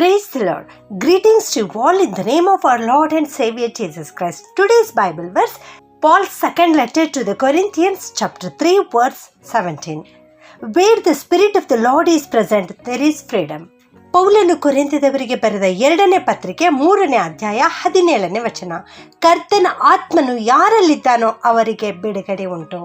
Praise the Lord. Greetings to you all in the name of our Lord and Savior Jesus Christ. Today's Bible verse, Paul's second letter to the Corinthians, chapter 3, verse 17. Where the Spirit of the Lord is present, there is freedom. ಪೌಲನು ಕೊರಿಂತಿದವರಿಗೆ ಬರೆದ ಎರಡನೇ ಪತ್ರಿಕೆ ಮೂರನೇ ಅಧ್ಯಾಯ ಹದಿನೇಳನೇ ವಚನ ಕರ್ತನ ಆತ್ಮನು ಯಾರಲ್ಲಿದ್ದಾನೋ ಅವರಿಗೆ ಬಿಡುಗಡೆ ಉಂಟು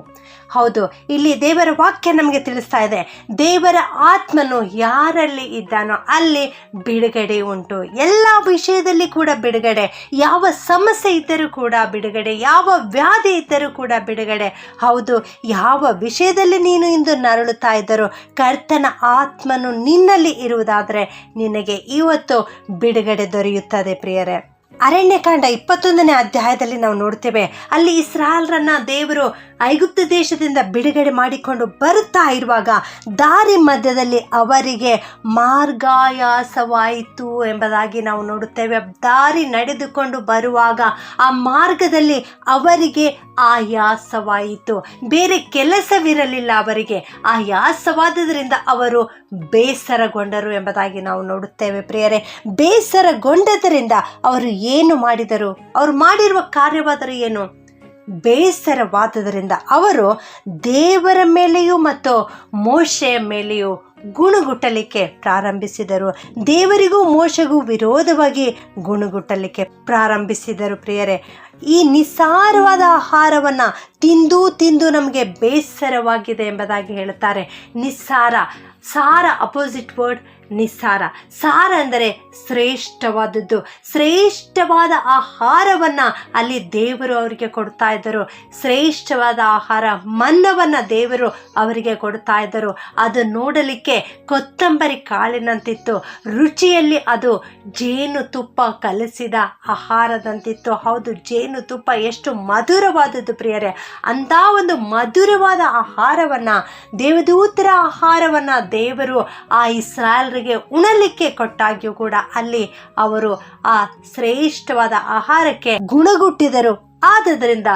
ಹೌದು, ಇಲ್ಲಿ ದೇವರ ವಾಕ್ಯ ನಮಗೆ ತಿಳಿಸ್ತಾ ಇದೆ. ದೇವರ ಆತ್ಮನು ಯಾರಲ್ಲಿ ಇದ್ದಾನೋ ಅಲ್ಲಿ ಬಿಡುಗಡೆ ಉಂಟು. ಎಲ್ಲ ವಿಷಯದಲ್ಲಿ ಕೂಡ ಬಿಡುಗಡೆ, ಯಾವ ಸಮಸ್ಯೆ ಇದ್ದರೂ ಕೂಡ ಬಿಡುಗಡೆ, ಯಾವ ವ್ಯಾಧಿ ಇದ್ದರೂ ಕೂಡ ಬಿಡುಗಡೆ. ಹೌದು, ಯಾವ ವಿಷಯದಲ್ಲಿ ನೀನು ಇಂದು ನರಳುತ್ತಾ ಇದ್ದರೂ ಕರ್ತನ ಆತ್ಮನು ನಿನ್ನಲ್ಲಿ ಇರುವುದಾದರೆ ನಿನಗೆ ಇವತ್ತು ಬಿಡುಗಡೆ ದೊರೆಯುತ್ತದೆ ಪ್ರಿಯರೇ. ಅರಣ್ಯಕಾಂಡ ಇಪ್ಪತ್ತೊಂದನೇ ಅಧ್ಯಾಯದಲ್ಲಿ ನಾವು ನೋಡ್ತೇವೆ, ಅಲ್ಲಿ ಇಸ್ರಾಲ್ರನ್ನ ದೇವರು ಐಗುಪ್ತ ದೇಶದಿಂದ ಬಿಡುಗಡೆ ಮಾಡಿಕೊಂಡು ಬರುತ್ತಾ ಇರುವಾಗ ದಾರಿ ಮಧ್ಯದಲ್ಲಿ ಅವರಿಗೆ ಮಾರ್ಗಾಯಾಸವಾಯಿತು ಎಂಬುದಾಗಿ ನಾವು ನೋಡುತ್ತೇವೆ. ದಾರಿ ನಡೆದುಕೊಂಡು ಬರುವಾಗ ಆ ಮಾರ್ಗದಲ್ಲಿ ಅವರಿಗೆ ಆಯಾಸವಾಯಿತು. ಬೇರೆ ಕೆಲಸವಿರಲಿಲ್ಲ ಅವರಿಗೆ. ಆಯಾಸವಾದದರಿಂದ ಅವರು ಬೇಸರಗೊಂಡರು ಎಂಬುದಾಗಿ ನಾವು ನೋಡುತ್ತೇವೆ ಪ್ರಿಯರೇ. ಬೇಸರಗೊಂಡದರಿಂದ ಅವರು ಏನು ಮಾಡಿದರು? ಅವರು ಮಾಡಿರುವ ಕಾರ್ಯವಾದರೂ ಏನು? ಬೇಸರವಾದದರಿಂದ ಅವರು ದೇವರ ಮೇಲೆಯೂ ಮತ್ತು ಮೋಶೆಯ ಮೇಲೆಯೂ ಗುಣಗುಟ್ಟಲಿಕ್ಕೆ ಪ್ರಾರಂಭಿಸಿದರು. ದೇವರಿಗೂ ಮೋಶಗೂ ವಿರೋಧವಾಗಿ ಗುಣಗುಟ್ಟಲಿಕ್ಕೆ ಪ್ರಾರಂಭಿಸಿದರು. ಪ್ರಿಯರೇ, ಈ ನಿಸ್ಸಾರವಾದ ಆಹಾರವನ್ನು ತಿಂದು ತಿಂದು ನಮಗೆ ಬೇಸರವಾಗಿದೆ ಎಂಬುದಾಗಿ ಹೇಳುತ್ತಾರೆ. ನಿಸ್ಸಾರ, ಸಾರ ಅಪೋಸಿಟ್ ವರ್ಡ್ ನಿಸ್ಸಾರ. ಸಾರ ಅಂದರೆ ಶ್ರೇಷ್ಠವಾದದ್ದು. ಶ್ರೇಷ್ಠವಾದ ಆಹಾರವನ್ನು ಅಲ್ಲಿ ದೇವರು ಅವರಿಗೆ ಕೊಡ್ತಾ ಇದ್ದರು. ಶ್ರೇಷ್ಠವಾದ ಆಹಾರ ಮನ್ನವನ್ನು ದೇವರು ಅವರಿಗೆ ಕೊಡ್ತಾ ಇದ್ದರು. ಅದು ನೋಡಲಿಕ್ಕೆ ಕೊತ್ತಂಬರಿ ಕಾಳಿನಂತಿತ್ತು. ರುಚಿಯಲ್ಲಿ ಅದು ಜೇನು ತುಪ್ಪ ಕಲಸಿದ ಆಹಾರದಂತಿತ್ತು. ಹೌದು, ಜೇನು ತುಪ್ಪ ಎಷ್ಟು ಮಧುರವಾದದ್ದು ಪ್ರಿಯರೇ. ಅಂಥ ಒಂದು ಮಧುರವಾದ ಆಹಾರವನ್ನು, ದೇವದೂತರ ಆಹಾರವನ್ನು ದೇವರು ಆ ಇಸ್ರಾಯಲ್ರಿಗೆ ಉಣಲಿಕ್ಕೆ ಕೊಟ್ಟಾಗ್ಯೂ ಕೂಡ ಅಲ್ಲಿ ಅವರು ಆ ಶ್ರೇಷ್ಠವಾದ ಆಹಾರಕ್ಕೆ ಗುಣಗುಟ್ಟಿದರು. ಆದ್ದರಿಂದ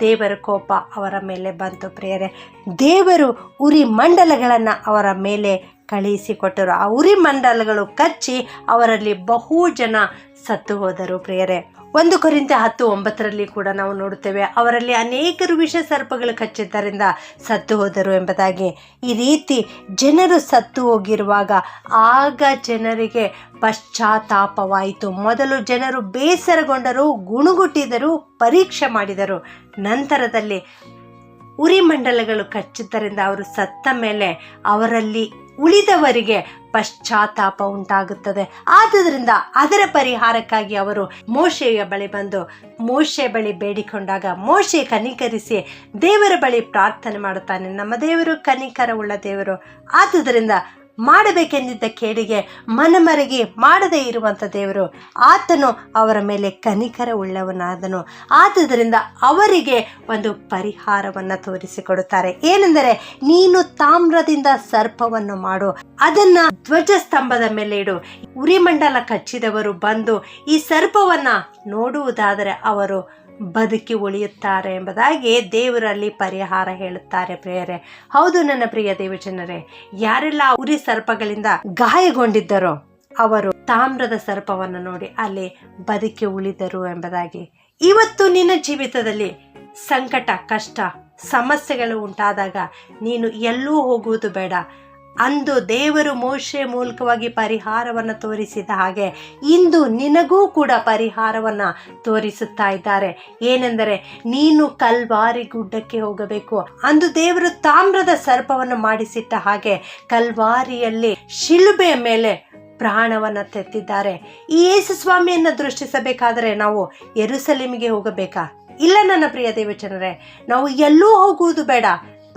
ದೇವರ ಕೋಪ ಅವರ ಮೇಲೆ ಬಂತು ಪ್ರಿಯರೇ. ದೇವರು ಉರಿ ಮಂಡಲಗಳನ್ನು ಅವರ ಮೇಲೆ ಕಳುಹಿಸಿಕೊಟ್ಟರು ಆ ಉರಿ ಮಂಡಲಗಳು ಕಚ್ಚಿ ಅವರಲ್ಲಿ ಬಹು ಜನ ಸತ್ತು ಹೋದರು ಪ್ರಿಯರೇ. ಒಂದು ಕೊರಿಂದ ಹತ್ತು ಒಂಬತ್ತರಲ್ಲಿ ಕೂಡ ನಾವು ನೋಡುತ್ತೇವೆ, ಅವರಲ್ಲಿ ಅನೇಕರು ವಿಷ ಸರ್ಪಗಳು ಕಚ್ಚಿದ್ದರಿಂದ ಸತ್ತು ಹೋದರು ಎಂಬುದಾಗಿ. ಈ ರೀತಿ ಜನರು ಸತ್ತು ಹೋಗಿರುವಾಗ ಆಗ ಜನರಿಗೆ ಪಶ್ಚಾತ್ತಾಪವಾಯಿತು. ಮೊದಲು ಜನರು ಬೇಸರಗೊಂಡರು, ಗುಣಗುಟ್ಟಿದರು, ಪರೀಕ್ಷೆ ಮಾಡಿದರು. ನಂತರದಲ್ಲಿ ಉರಿಮಂಡಲಗಳು ಕಚ್ಚಿದ್ದರಿಂದ ಅವರು ಸತ್ತ ಮೇಲೆ ಅವರಲ್ಲಿ ಉಳಿದವರಿಗೆ ಪಶ್ಚಾತ್ತಾಪ ಉಂಟಾಗುತ್ತದೆ. ಆದುದರಿಂದ ಅದರ ಪರಿಹಾರಕ್ಕಾಗಿ ಅವರು ಮೋಶೆಯ ಬಳಿ ಬಂದು ಮೋಶೆ ಬಳಿ ಬೇಡಿಕೊಂಡಾಗ ಮೋಶೆ ಕನಿಕರಿಸಿ ದೇವರ ಬಳಿ ಪ್ರಾರ್ಥನೆ ಮಾಡುತ್ತಾನೆ. ನಮ್ಮ ದೇವರು ಕನಿಕರವುಳ್ಳ ದೇವರು. ಆದುದರಿಂದ ಮಾಡಬೇಕೆಂದಿದ್ದ ಕೇಡಿಗೆ ಮನಮರಗಿ ಮಾಡದೇ ಇರುವಂಥ ದೇವರು. ಆತನು ಅವರ ಮೇಲೆ ಕನಿಕರ ಉಳ್ಳವನಾದನು ಆದುದರಿಂದ ಅವರಿಗೆ ಒಂದು ಪರಿಹಾರವನ್ನು ತೋರಿಸಿಕೊಡುತ್ತಾರೆ. ಏನೆಂದರೆ, ನೀನು ತಾಮ್ರದಿಂದ ಸರ್ಪವನ್ನು ಮಾಡು. ಅದನ್ನ ಧ್ವಜಸ್ತಂಭದ ಮೇಲೆ ಇಡು. ಉರಿಮಂಡಲ ಕಚ್ಚಿದವರು ಬಂದು ಈ ಸರ್ಪವನ್ನ ನೋಡುವುದಾದರೆ ಅವರು ಬದುಕಿ ಉಳಿಯುತ್ತಾರೆ ಎಂಬುದಾಗಿ ದೇವರಲ್ಲಿ ಪರಿಹಾರ ಹೇಳುತ್ತಾರೆ ಪ್ರಿಯರೇ. ಹೌದು ನನ್ನ ಪ್ರಿಯ ದೇವಜನರೇ, ಯಾರೆಲ್ಲ ಉರಿ ಸರ್ಪಗಳಿಂದ ಗಾಯಗೊಂಡಿದ್ದರೋ ಅವರು ತಾಮ್ರದ ಸರ್ಪವನ್ನು ನೋಡಿ ಅಲ್ಲಿ ಬದುಕಿ ಉಳಿದರು ಎಂಬುದಾಗಿ. ಇವತ್ತು ನಿನ್ನ ಜೀವಿತದಲ್ಲಿ ಸಂಕಟ, ಕಷ್ಟ, ಸಮಸ್ಯೆಗಳು ಉಂಟಾದಾಗ ನೀನು ಎಲ್ಲೂ ಹೋಗುವುದು ಬೇಡ. ಅಂದು ದೇವರು ಮೋಶೆ ಮೂಲಕವಾಗಿ ಪರಿಹಾರವನ್ನು ತೋರಿಸಿದ ಹಾಗೆ ಇಂದು ನಿನಗೂ ಕೂಡ ಪರಿಹಾರವನ್ನು ತೋರಿಸುತ್ತಾ ಇದ್ದಾರೆ. ಏನೆಂದರೆ ನೀನು ಕಲ್ವಾರಿ ಗುಡ್ಡಕ್ಕೆ ಹೋಗಬೇಕು. ಅಂದು ದೇವರು ತಾಮ್ರದ ಸರ್ಪವನ್ನು ಮಾಡಿಸಿಟ್ಟ ಹಾಗೆ ಕಲ್ವಾರಿಯಲ್ಲಿ ಶಿಲುಬೆಯ ಮೇಲೆ ಪ್ರಾಣವನ್ನು ತೆತ್ತಿದ್ದಾರೆ. ಈ ಯೇಸು ಸ್ವಾಮಿಯನ್ನು ದೃಷ್ಟಿಸಬೇಕಾದರೆ ನಾವು ಎರುಸಲೀಮಿಗೆ ಹೋಗಬೇಕಾ? ಇಲ್ಲ ನನ್ನ ಪ್ರಿಯ ದೇವಚನರೇ ನಾವು ಎಲ್ಲೂ ಹೋಗುವುದು ಬೇಡ.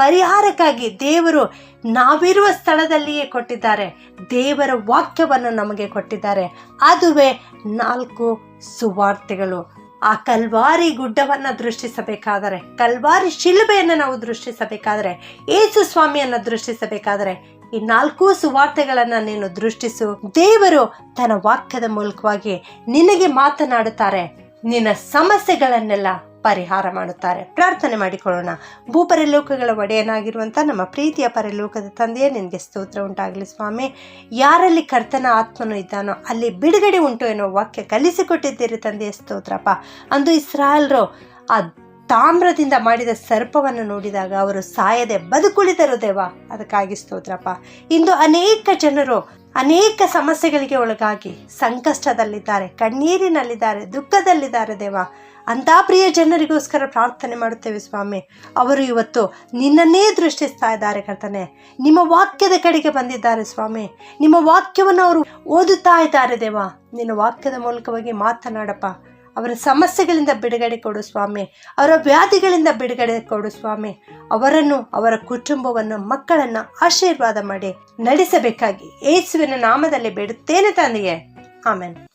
ಪರಿಹಾರಕ್ಕಾಗಿ ದೇವರು ನಾವಿರುವ ಸ್ಥಳದಲ್ಲಿಯೇ ಕೊಟ್ಟಿದ್ದಾರೆ. ದೇವರ ವಾಕ್ಯವನ್ನು ನಮಗೆ ಕೊಟ್ಟಿದ್ದಾರೆ. ಅದುವೇ ನಾಲ್ಕು ಸುವಾರ್ತೆಗಳು. ಆ ಕಲ್ವಾರಿ ಗುಡ್ಡವನ್ನು ದೃಷ್ಟಿಸಬೇಕಾದರೆ, ಕಲ್ವಾರಿ ಶಿಲುಬೆಯನ್ನು ನಾವು ದೃಷ್ಟಿಸಬೇಕಾದರೆ, ಏಸು ಸ್ವಾಮಿಯನ್ನು ದೃಷ್ಟಿಸಬೇಕಾದರೆ ಈ ನಾಲ್ಕು ಸುವಾರ್ತೆಗಳನ್ನು ನೀನು ದೃಷ್ಟಿಸು. ದೇವರು ತನ್ನ ವಾಕ್ಯದ ಮೂಲಕವಾಗಿ ನಿನಗೆ ಮಾತನಾಡುತ್ತಾರೆ. ನಿನ್ನ ಸಮಸ್ಯೆಗಳನ್ನೆಲ್ಲ ಪರಿಹಾರ ಮಾಡುತ್ತಾರೆ. ಪ್ರಾರ್ಥನೆ ಮಾಡಿಕೊಳ್ಳೋಣ. ಭೂಪರಲೋಕಗಳ ಒಡೆಯನಾಗಿರುವಂಥ ನಮ್ಮ ಪ್ರೀತಿಯ ಪರಲೋಕದ ತಂದೆಯೇ, ನಿನಗೆ ಸ್ತೋತ್ರ ಉಂಟಾಗಲಿ ಸ್ವಾಮಿ. ಯಾರಲ್ಲಿ ಕರ್ತನ ಆತ್ಮನು ಇದ್ದಾನೋ ಅಲ್ಲಿ ಬಿಡುಗಡೆ ಉಂಟು ಎನ್ನುವ ವಾಕ್ಯ ಕಲಿಸಿಕೊಟ್ಟಿದ್ದೀರಿ ತಂದೆಯ, ಸ್ತೋತ್ರಪ್ಪ. ಅಂದು ಇಸ್ರಾಯಲ್ರು ಆ ತಾಮ್ರದಿಂದ ಮಾಡಿದ ಸರ್ಪವನ್ನು ನೋಡಿದಾಗ ಅವರು ಸಾಯದೆ ಬದುಕುಳಿದರು ದೇವ. ಅದಕ್ಕಾಗಿ ಸ್ತೋತ್ರಪ್ಪ. ಇಂದು ಅನೇಕ ಜನರು ಅನೇಕ ಸಮಸ್ಯೆಗಳಿಗೆ ಒಳಗಾಗಿ ಸಂಕಷ್ಟದಲ್ಲಿದ್ದಾರೆ, ಕಣ್ಣೀರಿನಲ್ಲಿದ್ದಾರೆ, ದುಃಖದಲ್ಲಿದ್ದಾರೆ ದೇವ. ಅಂಥ ಪ್ರಿಯ ಜನರಿಗೋಸ್ಕರ ಪ್ರಾರ್ಥನೆ ಮಾಡುತ್ತೇವೆ ಸ್ವಾಮಿ. ಅವರು ಇವತ್ತು ನಿನ್ನನ್ನೇ ದೃಷ್ಟಿಸ್ತಾ ಇದ್ದಾರೆ ಕರ್ತನೆ. ನಿಮ್ಮ ವಾಕ್ಯದ ಕಡೆಗೆ ಬಂದಿದ್ದಾರೆ ಸ್ವಾಮಿ. ನಿಮ್ಮ ವಾಕ್ಯವನ್ನು ಅವರು ಓದುತ್ತಾ ಇದ್ದಾರೆ ದೇವ. ನಿನ್ನ ವಾಕ್ಯದ ಮೂಲಕವಾಗಿ ಮಾತನಾಡಪ್ಪ. ಅವರ ಸಮಸ್ಯೆಗಳಿಂದ ಬಿಡುಗಡೆ ಕೊಡು ಸ್ವಾಮಿ. ಅವರ ವ್ಯಾಧಿಗಳಿಂದ ಬಿಡುಗಡೆ ಕೊಡು ಸ್ವಾಮಿ. ಅವರನ್ನು, ಅವರ ಕುಟುಂಬವನ್ನು, ಮಕ್ಕಳನ್ನು ಆಶೀರ್ವಾದ ಮಾಡಿ ನಡೆಸಬೇಕಾಗಿ ಏಸುವಿನ ನಾಮದಲ್ಲಿ ಬೇಡುತ್ತೇನೆ ತಂದೆಯೇ. ಆಮೇಲೆ